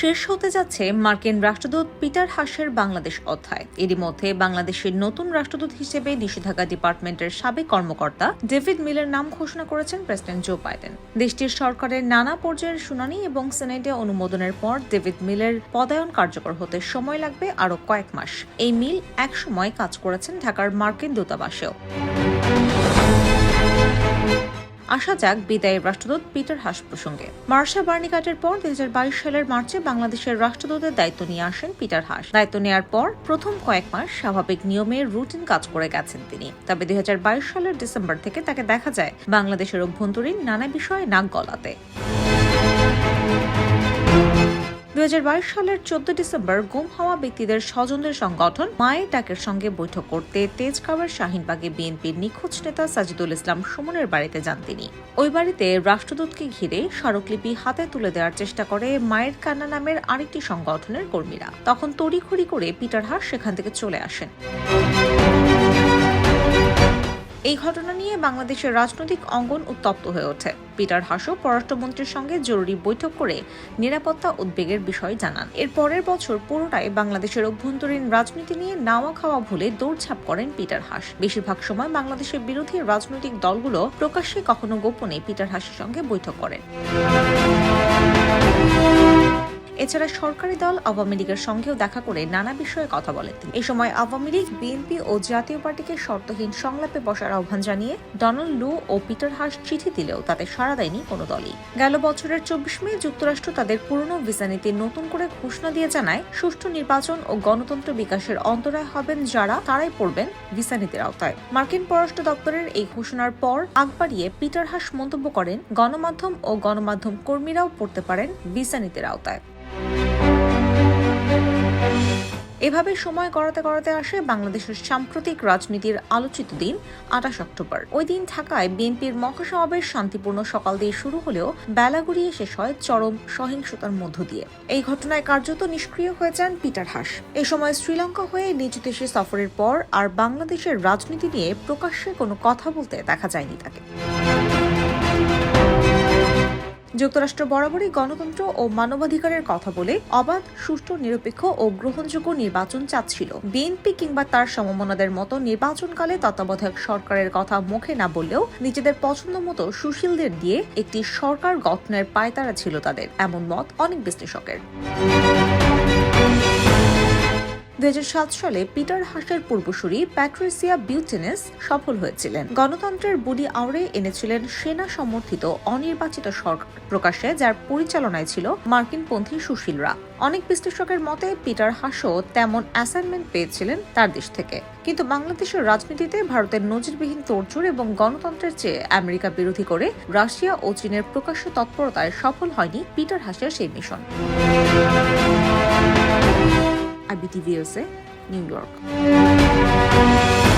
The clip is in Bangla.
শেষ হতে যাচ্ছে মার্কিন রাষ্ট্রদূত পিটার হাসের বাংলাদেশ অধ্যায়। এরই মধ্যে বাংলাদেশের নতুন রাষ্ট্রদূত হিসেবে নিষেধাজ্ঞা ডিপার্টমেন্টের সাবেক কর্মকর্তা ডেভিড মিলের নাম ঘোষণা করেছেন প্রেসিডেন্ট জো বাইডেন। দেশটির সরকারের নানা পর্যায়ের শুনানি এবং সেনেটে অনুমোদনের পর ডেভিড মিলের পদায়ন কার্যকর হতে সময় লাগবে আরও কয়েক মাস। এই মিল একসময় কাজ করেছেন ঢাকার মার্কিন দূতাবাসেও। আসা যাক বিদায়ের রাষ্ট্রদূত পিটার হাস প্রসঙ্গে। মার্শা বার্নিকাটের পর দুই হাজার বাইশ সালের মার্চে বাংলাদেশের রাষ্ট্রদূতের দায়িত্ব নিয়ে আসেন পিটার হাস। দায়িত্ব নেওয়ার পর প্রথম কয়েক মাস স্বাভাবিক নিয়মে রুটিন কাজ করে গেছেন তিনি। তবে দুই হাজার বাইশ সালের ডিসেম্বর থেকে তাকে দেখা যায় বাংলাদেশের অভ্যন্তরীণ নানা বিষয়ে নাক গলাতে। দু হাজার বাইশ সালের চোদ্দ ডিসেম্বর গুম হওয়া ব্যক্তিদের স্বজনদের সংগঠন মায়ের ডাকের সঙ্গে বৈঠক করতে তেজগাঁওয়ের শাহিনবাগে বিএনপির নিখোঁজ নেতা সাজিদুল ইসলাম সুমনের বাড়িতে যান তিনি। ওই বাড়িতে রাষ্ট্রদূতকে ঘিরে স্মারকলিপি হাতে তুলে দেওয়ার চেষ্টা করে মায়ের কান্না নামের আরেকটি সংগঠনের কর্মীরা। তখন তড়িঘড়ি করে পিটার হাস সেখান থেকে চলে আসেন। এই ঘটনা নিয়ে বাংলাদেশের রাজনৈতিক অঙ্গন উত্তপ্ত হয়ে ওঠে। পিটার হাসও পররাষ্ট্রমন্ত্রীর সঙ্গে জরুরি বৈঠক করে নিরাপত্তা উদ্বেগের বিষয় জানান। এর পরের বছর পুরোটাই বাংলাদেশের অভ্যন্তরীণ রাজনীতি নিয়ে নাওয়া খাওয়া ভুলে দৌড়ঝাঁপ করেন পিটার হাস। বেশিরভাগ সময় বাংলাদেশের বিরোধী রাজনৈতিক দলগুলো প্রকাশ্যে কখনো গোপনে পিটার হাসের সঙ্গে বৈঠক করেন এছাড়া সরকারি দল আওয়ামী লীগের সঙ্গেও দেখা করে নানা বিষয়ে কথা বলেন তিনি। এই সময় আওয়ামী লীগ বিএনপি ও জাতীয় পার্টিকে শর্তহীন সংলাপে বসার আহ্বান জানিয়ে ডোনাল্ড লু ও পিটার হাস চিঠি দিলেও তাতে সাড়া দেয়নি কোনো দলই। গেল বছরের চব্বিশ মে যুক্তরাষ্ট্র তাদের পুরনো ভিসা নীতি নতুন করে ঘোষণা দিয়ে জানায়, সুষ্ঠু নির্বাচন ও গণতন্ত্র বিকাশের অন্তরায় হবেন যারা, তারাই পড়বেন ভিসা নীতির আওতায়। মার্কিন পররাষ্ট্র দপ্তরের এই ঘোষণার পর আগ বাড়িয়ে পিটার হাস মন্তব্য করেন, গণমাধ্যম ও গণমাধ্যম কর্মীরাও পড়তে পারেন ভিসা নীতির আওতায়। এভাবে সময় গড়াতে গড়াতে আসে বাংলাদেশের সাম্প্রতিক রাজনীতির আলোচিত দিন, আঠাশ অক্টোবর। ওই দিন ঢাকায় বিএনপির মহাসমাবেশ শান্তিপূর্ণ সকাল দিয়ে শুরু হলেও বেলা গড়িয়ে শেষ হয় চরম সহিংসতার মধ্য দিয়ে। এই ঘটনায় কার্যত নিষ্ক্রিয় হয়ে যান পিটার হাস। এ সময় শ্রীলঙ্কা হয়ে নিজ দেশে সফরের পর আর বাংলাদেশের রাজনীতি নিয়ে প্রকাশ্যে কোনো কথা বলতে দেখা যায়নি তাকে। যুক্তরাষ্ট্র বরাবরই গণতন্ত্র ও মানবাধিকারের কথা বলে অবাধ, সুষ্ঠু, নিরপেক্ষ ও গ্রহণযোগ্য নির্বাচন চাচ্ছিল। বিএনপি কিংবা তার সমমনাদের মতো নির্বাচনকালে তত্ত্বাবধায়ক সরকারের কথা মুখে না বললেও নিজেদের পছন্দ মতো সুশীলদের দিয়ে একটি সরকার গঠনের পায়তারা ছিল তাদের, এমন মত অনেক বিশ্লেষকের। দুই হাজার সাত সালে পিটার হাসের পূর্বসূরি প্যাট্রিসিয়া বিউটেনেস সফল হয়েছিলেন। গণতন্ত্রের বুড়ি আওড়ে এনেছিলেন সেনা সমর্থিত অনির্বাচিত সরকার প্রকাশে, যার পরিচালনায় ছিল মার্কিনপন্থী সুশীলরা। অনেক বিশ্লেষকের মতে, পিটার হাসও তেমন অ্যাসাইনমেন্ট পেয়েছিলেন তার দেশ থেকে। কিন্তু বাংলাদেশের রাজনীতিতে ভারতের নজিরবিহীন তোড়জোড় এবং গণতন্ত্রের চেয়ে আমেরিকা বিরোধী করে রাশিয়া ও চীনের প্রকাশ্য তৎপরতায় সফল হয়নি পিটার হাসের সেই মিশন। IBTVOC, New York.